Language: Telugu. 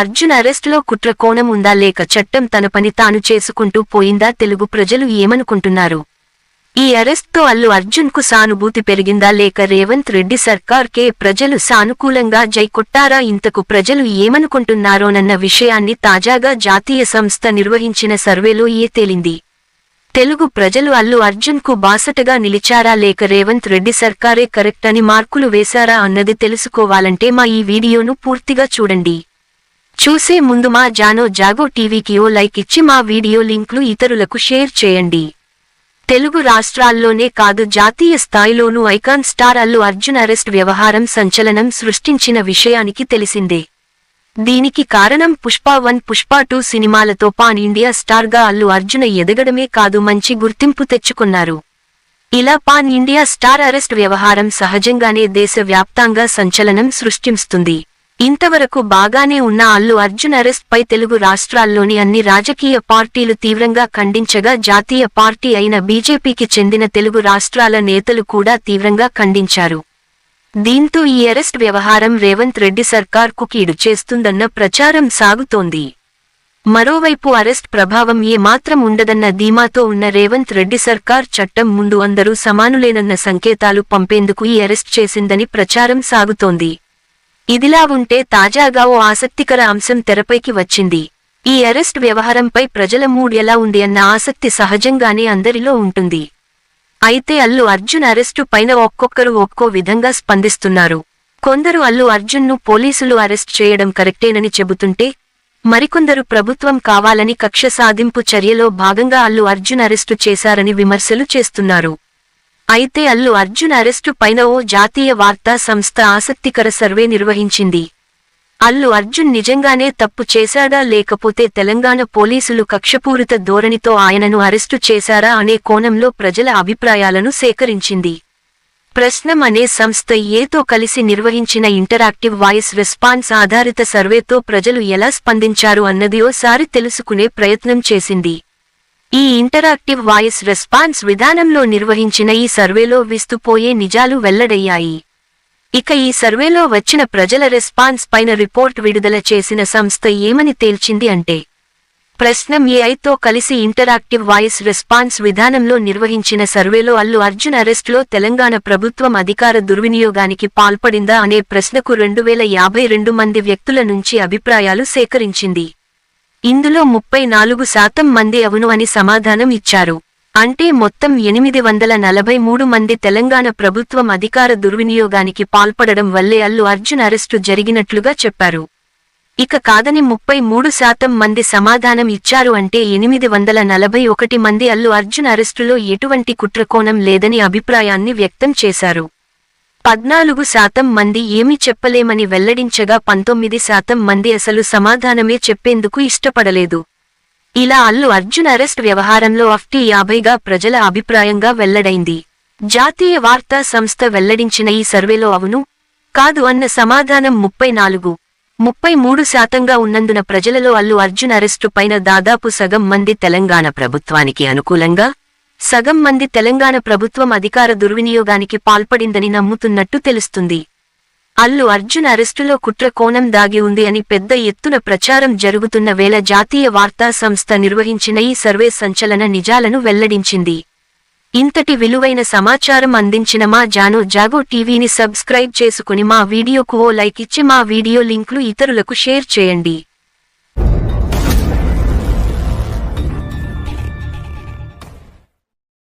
అర్జున్ అరెస్టులో కుట్ర కోణం ఉందా లేక చట్టం తన పని తాను చేసుకుంటూ పోయిందా తెలుగు ప్రజలు ఏమనుకుంటున్నారు? ఈ అరెస్ట్తో అల్లు అర్జున్కు సానుభూతి పెరిగిందా లేక రేవంత్ రెడ్డి సర్కార్కే ప్రజలు సానుకూలంగా జై కొట్టారా? ఇంతకు ప్రజలు ఏమనుకుంటున్నారోనన్న విషయాన్ని తాజాగా జాతీయ సంస్థ నిర్వహించిన సర్వేలో ఏ తేలింది? తెలుగు ప్రజలు అల్లు అర్జున్కు బాసటగా నిలిచారా లేక రేవంత్ రెడ్డి సర్కారే కరెక్ట్ అని మార్కులు వేశారా అన్నది తెలుసుకోవాలంటే మా ఈ వీడియోను పూర్తిగా చూడండి. చూసే ముందు మా జానో జాగో టీవీకి ఓ లైక్ ఇచ్చి మా వీడియో లింక్లు ఇతరులకు షేర్ చేయండి. తెలుగు రాష్ట్రాల్లోనే కాదు జాతీయ స్థాయిలోనూ icon star Allu Arjun arrest వ్యవహారం సంచలనం సృష్టించిన విషయానికి తెలిసిందే. దీనికి కారణం పుష్ప వన్ పుష్ప టూ సినిమాలతో పాన్ ఇండియా స్టార్గా అల్లు అర్జున ఎదగడమే కాదు మంచి గుర్తింపు తెచ్చుకున్నారు. ఇలా పాన్ ఇండియా స్టార్ అరెస్ట్ వ్యవహారం సహజంగానే దేశవ్యాప్తంగా సంచలనం సృష్టిస్తుంది. ఇంతవరకు బాగానే ఉన్న అల్లు అర్జున్ అరెస్ట్ పై తెలుగు రాష్ట్రాల్లోని అన్ని రాజకీయ పార్టీలు తీవ్రంగా ఖండించగా జాతీయ పార్టీ అయిన బీజేపీకి చెందిన తెలుగు రాష్ట్రాల నేతలు కూడా తీవ్రంగా ఖండించారు. దీంతో ఈ అరెస్ట్ వ్యవహారం రేవంత్ రెడ్డి సర్కార్కు కీడు చేస్తుందన్న ప్రచారం సాగుతోంది. మరోవైపు అరెస్ట్ ప్రభావం ఏమాత్రం ఉండదన్న ధీమాతో ఉన్న రేవంత్ రెడ్డి సర్కార్ చట్టం ముందు అందరూ సమానులేనన్న సంకేతాలు పంపేందుకు ఈ అరెస్ట్ చేసిందని ప్రచారం సాగుతోంది. ఇదిలా ఉంటే తాజాగా ఓ ఆసక్తికర అంశం తెరపైకి వచ్చింది. ఈ అరెస్ట్ వ్యవహారంపై ప్రజల మూడ్ ఎలా ఉంది అన్న ఆసక్తి సహజంగానే అందరిలో ఉంటుంది. అయితే అల్లు అర్జున్ అరెస్టు పైన ఒక్కొక్కరు ఒక్కో విధంగా స్పందిస్తున్నారు. కొందరు అల్లు అర్జున్ను పోలీసులు అరెస్ట్ చేయడం కరెక్టేనని చెబుతుంటే మరికొందరు ప్రభుత్వం కావాలని కక్ష సాధింపు చర్యలో భాగంగా అల్లు అర్జున్ అరెస్టు చేశారని విమర్శలు చేస్తున్నారు. అయితే అల్లు అర్జున్ అరెస్టు పైన ఓ జాతీయ వార్తా సంస్థ ఆసక్తికర సర్వే నిర్వహించింది. అల్లు అర్జున్ నిజంగానే తప్పు చేశాడా లేకపోతే తెలంగాణ పోలీసులు కక్షపూరిత ధోరణితో ఆయనను అరెస్టు చేశారా అనే కోణంలో ప్రజల అభిప్రాయాలను సేకరించింది. ప్రశ్నం అనే సంస్థ ఏతో కలిసి నిర్వహించిన ఇంటరాక్టివ్ వాయిస్ రెస్పాన్స్ ఆధారిత సర్వేతో ప్రజలు ఎలా స్పందించారు అన్నది ఓసారి తెలుసుకునే ప్రయత్నం చేసింది. ఈ ఇంటరాక్టివ్ వాయిస్ రెస్పాన్స్ విధానంలో నిర్వహించిన ఈ సర్వేలో విస్తుపోయే నిజాలు వెల్లడయ్యాయి. ఇక ఈ సర్వేలో వచ్చిన ప్రజల రెస్పాన్స్ పైన రిపోర్ట్ విడుదల చేసిన సంస్థ ఏమని తేల్చింది అంటే ప్రశ్నం ఏఐతో కలిసి ఇంటరాక్టివ్ వాయిస్ రెస్పాన్స్ విధానంలో నిర్వహించిన సర్వేలో అల్లు అర్జున్ అరెస్టులో తెలంగాణ ప్రభుత్వం అధికార దుర్వినియోగానికి పాల్పడిందా అనే ప్రశ్నకు రెండు వేల యాభై రెండు మంది వ్యక్తుల నుంచి అభిప్రాయాలు సేకరించింది. ఇందులో ముప్పై నాలుగు శాతం మంది అవును అని సమాధానం ఇచ్చారు. అంటే మొత్తం ఎనిమిది వందల నలభై మూడు మంది తెలంగాణ ప్రభుత్వం అధికార దుర్వినియోగానికి పాల్పడడం వల్లే అల్లు అర్జున్ అరెస్టు జరిగినట్లుగా చెప్పారు. ఇక కాదని ముప్పై మూడు శాతం మంది సమాధానం ఇచ్చారు అంటే ఎనిమిది వందల నలభై ఒకటి మంది అల్లు అర్జున్ అరెస్టులో ఎటువంటి కుట్రకోణం లేదని అభిప్రాయాన్ని వ్యక్తం చేశారు. పద్నాలుగు శాతం మంది ఏమి చెప్పలేమని వెల్లడించగా పంతొమ్మిది శాతం మంది అసలు సమాధానమే చెప్పేందుకు ఇష్టపడలేదు. ఇలా అల్లు అర్జున్ అరెస్ట్ వ్యవహారంలో అఫ్టీ యాభైగా ప్రజల అభిప్రాయంగా వెల్లడైంది. జాతీయ వార్తా సంస్థ వెల్లడించిన ఈ సర్వేలో అవును కాదు అన్న సమాధానం ముప్పై నాలుగు. ముప్పై మూడు శాతంగా ఉన్నందున ప్రజలలో అల్లు అర్జున్ అరెస్టు పైన దాదాపు సగం మంది తెలంగాణ ప్రభుత్వానికి అనుకూలంగా సగం మంది తెలంగాణ ప్రభుత్వం అధికార దుర్వినియోగానికి పాల్పడిందని నమ్ముతున్నట్టు తెలుస్తుంది. అల్లు అర్జున్ అరెస్టులో కుట్ర కోణం దాగి ఉంది అని పెద్ద ఎత్తున ప్రచారం జరుగుతున్న వేళ జాతీయ వార్తా సంస్థ నిర్వహించిన ఈ సర్వే సంచలన నిజాలను వెల్లడించింది. ఇంతటి విలువైన సమాచారం అందించిన మా జానో జాగో టీవీని సబ్స్క్రైబ్ చేసుకుని మా వీడియోకు ఓ లైక్ ఇచ్చి మా వీడియో లింక్లు ఇతరులకు షేర్ చేయండి.